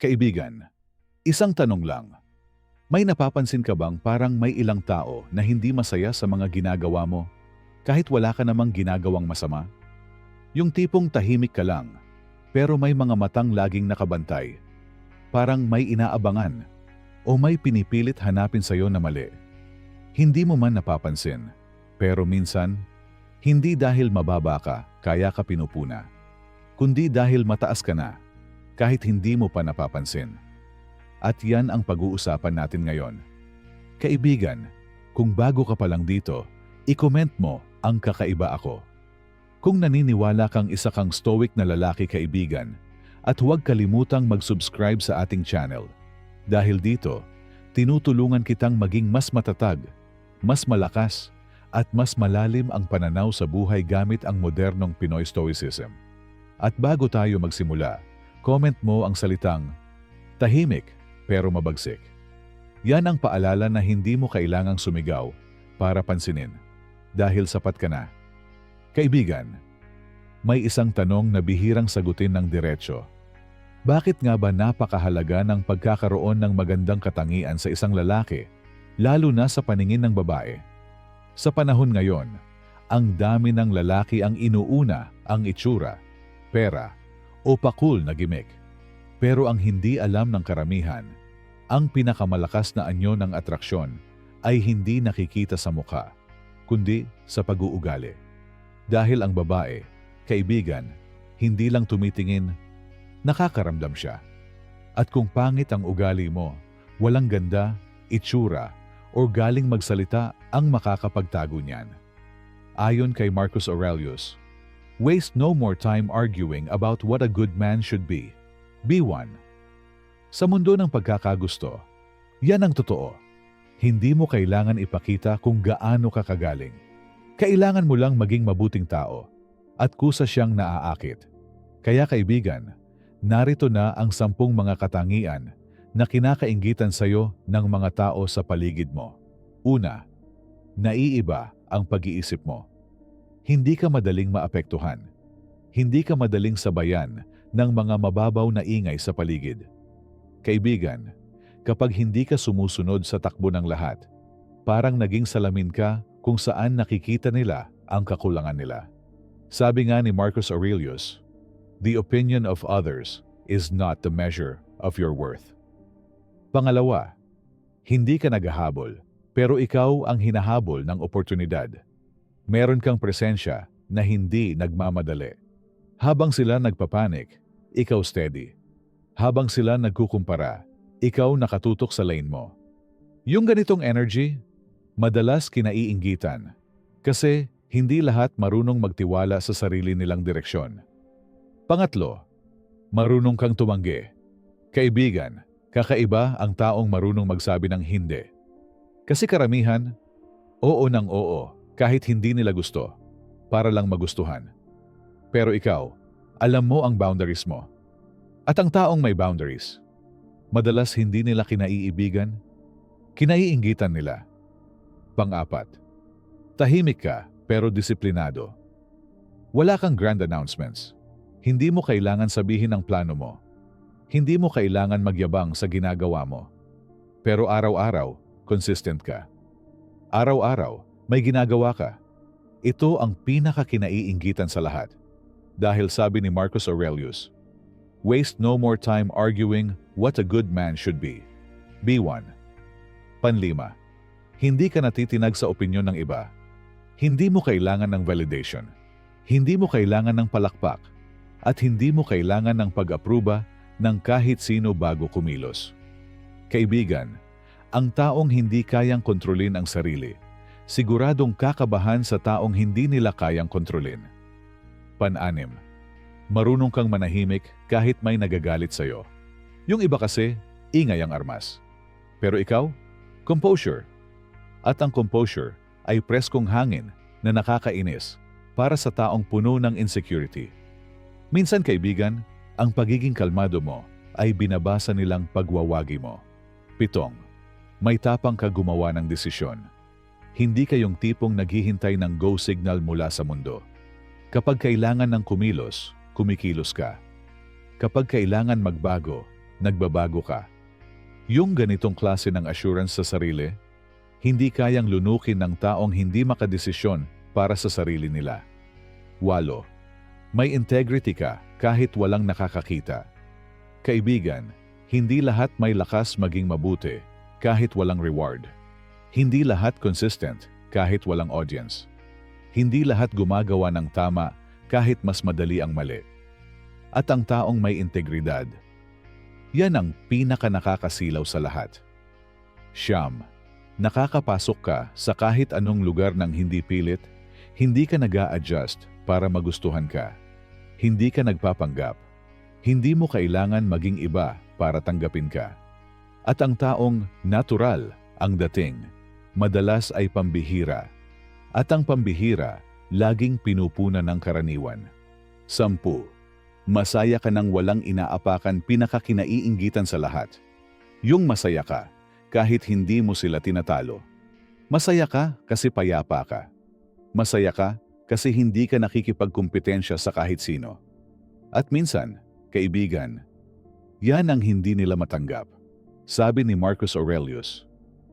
Kaibigan, isang tanong lang. May napapansin ka bang parang may ilang tao na hindi masaya sa mga ginagawa mo kahit wala ka namang ginagawang masama? Yung tipong tahimik ka lang, pero may mga matang laging nakabantay. Parang may inaabangan o may pinipilit hanapin sa'yo na mali. Hindi mo man napapansin, pero minsan, hindi dahil mababa ka, kaya ka pinupuna, kundi dahil mataas ka na, kahit hindi mo pa napapansin. At yan ang pag-uusapan natin ngayon. Kaibigan, kung bago ka pa lang dito, i-comment mo ang kakaiba ako. Kung naniniwala kang isa kang stoic na lalaki kaibigan, at huwag kalimutang mag-subscribe sa ating channel. Dahil dito, tinutulungan kitang maging mas matatag, mas malakas, at mas malalim ang pananaw sa buhay gamit ang modernong Pinoy Stoicism. At bago tayo magsimula, comment mo ang salitang tahimik pero mabagsik. Yan ang paalala na hindi mo kailangang sumigaw para pansinin dahil sapat ka na. Kaibigan, may isang tanong na bihirang sagutin ng diretsyo. Bakit nga ba napakahalaga ng pagkakaroon ng magandang katangian sa isang lalaki, lalo na sa paningin ng babae? Sa panahon ngayon, ang dami ng lalaki ang inuuna ang itsura, pera, o pakul na gimmick. Pero ang hindi alam ng karamihan, ang pinakamalakas na anyo ng atraksyon ay hindi nakikita sa mukha, kundi sa pag-uugali. Dahil ang babae, kaibigan, hindi lang tumitingin, nakakaramdam siya. At kung pangit ang ugali mo, walang ganda, itsura, o galing magsalita ang makakapagtago niyan. Ayon kay Marcus Aurelius, Waste no more time arguing about what a good man should be. Be one. Sa mundo ng pagkakagusto, yan ang totoo. Hindi mo kailangan ipakita kung gaano ka kagaling. Kailangan mo lang maging mabuting tao at kusa siyang naaakit. Kaya kaibigan, narito na ang sampung mga katangian na kinakaingitan sa'yo ng mga tao sa paligid mo. Una, naiiba ang pag-iisip mo. Hindi ka madaling maapektuhan. Hindi ka madaling sabayan ng mga mababaw na ingay sa paligid. Kaibigan, kapag hindi ka sumusunod sa takbo ng lahat, parang naging salamin ka kung saan nakikita nila ang kakulangan nila. Sabi nga ni Marcus Aurelius, The opinion of others is not the measure of your worth. Pangalawa, hindi ka naghahabol, pero ikaw ang hinahabol ng oportunidad. Meron kang presensya na hindi nagmamadali. Habang sila nagpapanik, ikaw steady. Habang sila nagkukumpara, ikaw nakatutok sa lane mo. Yung ganitong energy, madalas kinaiinggitan. Kasi hindi lahat marunong magtiwala sa sarili nilang direksyon. Pangatlo, marunong kang tumanggi. Kaibigan, kakaiba ang taong marunong magsabi ng hindi. Kasi karamihan, oo ng oo kahit hindi nila gusto, para lang magustuhan. Pero ikaw, alam mo ang boundaries mo. At ang taong may boundaries, madalas hindi nila kinaiibigan, kinaiinggitan nila. Pang-apat, tahimik ka pero disiplinado. Wala kang grand announcements. Hindi mo kailangan sabihin ang plano mo. Hindi mo kailangan magyabang sa ginagawa mo. Pero araw-araw, consistent ka. Araw-araw, may ginagawa ka. Ito ang pinakakinaiinggitan sa lahat. Dahil sabi ni Marcus Aurelius, Waste no more time arguing what a good man should be. Be one. Panlima, hindi ka natitinag sa opinyon ng iba. Hindi mo kailangan ng validation. Hindi mo kailangan ng palakpak. At hindi mo kailangan ng pag-apruba ng kahit sino bago kumilos. Kaibigan, ang taong hindi kayang kontrolin ang sarili, siguradong kakabahan sa taong hindi nila kayang kontrolin. Pan-anim, marunong kang manahimik kahit may nagagalit sa'yo. Yung iba kasi, ingay ang armas. Pero ikaw, composure. At ang composure ay preskong hangin na nakakainis para sa taong puno ng insecurity. Minsan kaibigan, ang pagiging kalmado mo ay binabasa nilang pagwawagi mo. Pitong, may tapang ka gumawa ng desisyon. Hindi kayong tipong naghihintay ng go signal mula sa mundo. Kapag kailangan ng kumilos, kumikilos ka. Kapag kailangan magbago, nagbabago ka. Yung ganitong klase ng assurance sa sarili, hindi kayang lunukin ng taong hindi makadesisyon para sa sarili nila. Walo, may integrity ka kahit walang nakakakita. Kaibigan, hindi lahat may lakas maging mabuti kahit walang reward. Hindi lahat consistent kahit walang audience. Hindi lahat gumagawa ng tama kahit mas madali ang mali. At ang taong may integridad, yan ang pinaka nakakasilaw sa lahat. Siyam, nakakapasok ka sa kahit anong lugar ng hindi pilit, hindi ka nag adjust para magustuhan ka. Hindi ka nagpapanggap. Hindi mo kailangan maging iba para tanggapin ka. At ang taong natural ang dating, madalas ay pambihira. At ang pambihira, laging pinupunan ng karaniwan. Sampu, masaya ka nang walang inaapakan pinakakinaiinggitan sa lahat. Yung masaya ka, kahit hindi mo sila tinatalo. Masaya ka kasi payapa ka. Masaya ka kasi hindi ka nakikipagkumpetensya sa kahit sino. At minsan, kaibigan, yan ang hindi nila matanggap. Sabi ni Marcus Aurelius,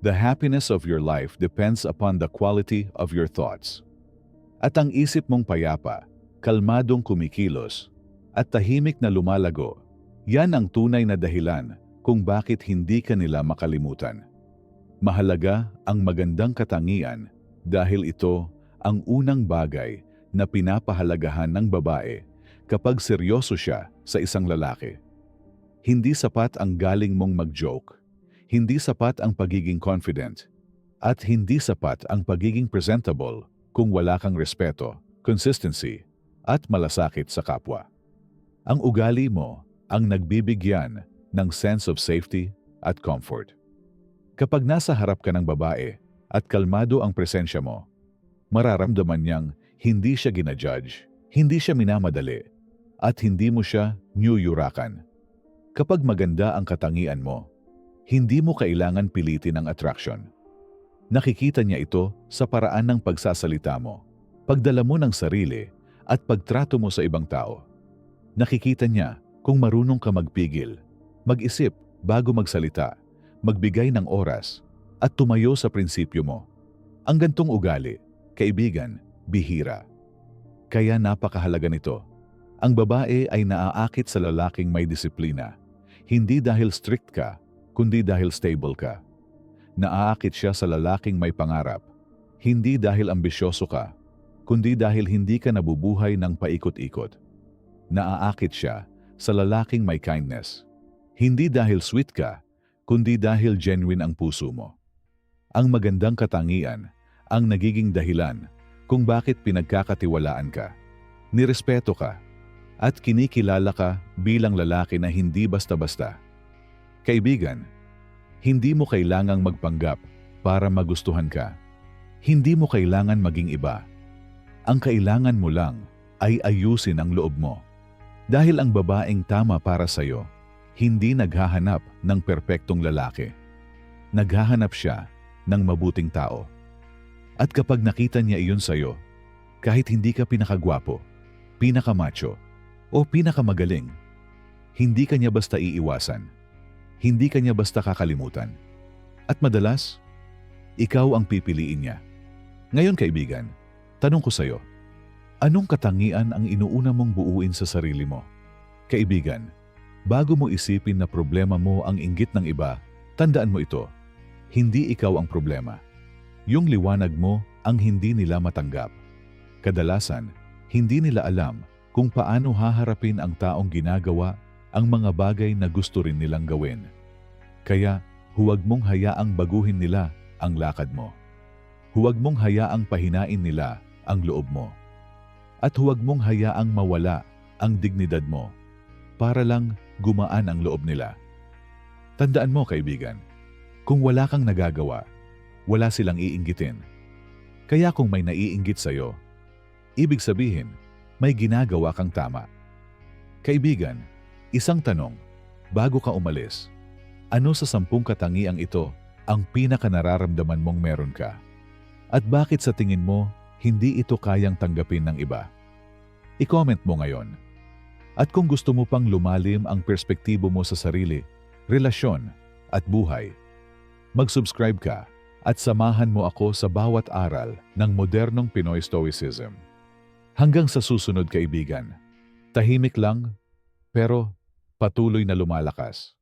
The happiness of your life depends upon the quality of your thoughts. At ang isip mong payapa, kalmadong kumikilos, at tahimik na lumalago, yan ang tunay na dahilan kung bakit hindi ka nila makalimutan. Mahalaga ang magandang katangian dahil ito ang unang bagay na pinapahalagahan ng babae kapag seryoso siya sa isang lalaki. Hindi sapat ang galing mong mag-joke, hindi sapat ang pagiging confident, at hindi sapat ang pagiging presentable kung wala kang respeto, consistency, at malasakit sa kapwa. Ang ugali mo ang nagbibigyan ng sense of safety at comfort. Kapag nasa harap ka ng babae at kalmado ang presensya mo, mararamdaman niyang hindi siya ginajudge, hindi siya minamadali, at hindi mo siya niyuyurakan. Kapag maganda ang katangian mo, hindi mo kailangan pilitin ang attraction. Nakikita niya ito sa paraan ng pagsasalita mo, pagdala mo ng sarili at pagtrato mo sa ibang tao. Nakikita niya kung marunong ka magpigil, mag-isip bago magsalita, magbigay ng oras, at tumayo sa prinsipyo mo. Ang gantong ugali, kaibigan, bihira. Kaya napakahalaga nito. Ang babae ay naaakit sa lalaking may disiplina, hindi dahil strict ka, kundi dahil stable ka. Naaakit siya sa lalaking may pangarap, hindi dahil ambisyoso ka, kundi dahil hindi ka nabubuhay ng paikot-ikot. Naaakit siya sa lalaking may kindness, hindi dahil sweet ka, kundi dahil genuine ang puso mo. Ang magandang katangian ang nagiging dahilan kung bakit pinagkakatiwalaan ka, nirespeto ka, at kinikilala ka bilang lalaki na hindi basta-basta. Kaibigan, hindi mo kailangang magpanggap para magustuhan ka. Hindi mo kailangan maging iba. Ang kailangan mo lang ay ayusin ang loob mo. Dahil ang babaeng tama para sa'yo, hindi naghahanap ng perpektong lalaki. Naghahanap siya ng mabuting tao. At kapag nakita niya iyon sa'yo, kahit hindi ka pinakagwapo, pinakamacho, o pinakamagaling, hindi kanya basta iiwasan. Hindi kanya basta kakalimutan. At madalas, ikaw ang pipiliin niya. Ngayon kaibigan, tanong ko sa'yo, anong katangian ang inuuna mong buuin sa sarili mo? Kaibigan, bago mo isipin na problema mo ang inggit ng iba, tandaan mo ito, hindi ikaw ang problema. Yung liwanag mo ang hindi nila matanggap. Kadalasan, hindi nila alam kung paano haharapin ang taong ginagawa ang mga bagay na gusto rin nilang gawin. Kaya huwag mong hayaang baguhin nila ang lakad mo. Huwag mong hayaang pahinain nila ang loob mo. At huwag mong hayaang mawala ang dignidad mo para lang gumaan ang loob nila. Tandaan mo kaibigan, kung wala kang nagagawa, wala silang iinggitin. Kaya kung may naiinggit sa'yo, ibig sabihin, may ginagawa kang tama. Kaibigan, isang tanong, bago ka umalis, ano sa sampung katangiang ito ang pinakanararamdaman mong meron ka? At bakit sa tingin mo, hindi ito kayang tanggapin ng iba? I-comment mo ngayon. At kung gusto mo pang lumalim ang perspektibo mo sa sarili, relasyon at buhay, mag-subscribe ka at samahan mo ako sa bawat aral ng modernong Pinoy Stoicism. Hanggang sa susunod kaibigan, tahimik lang pero patuloy na lumalakas.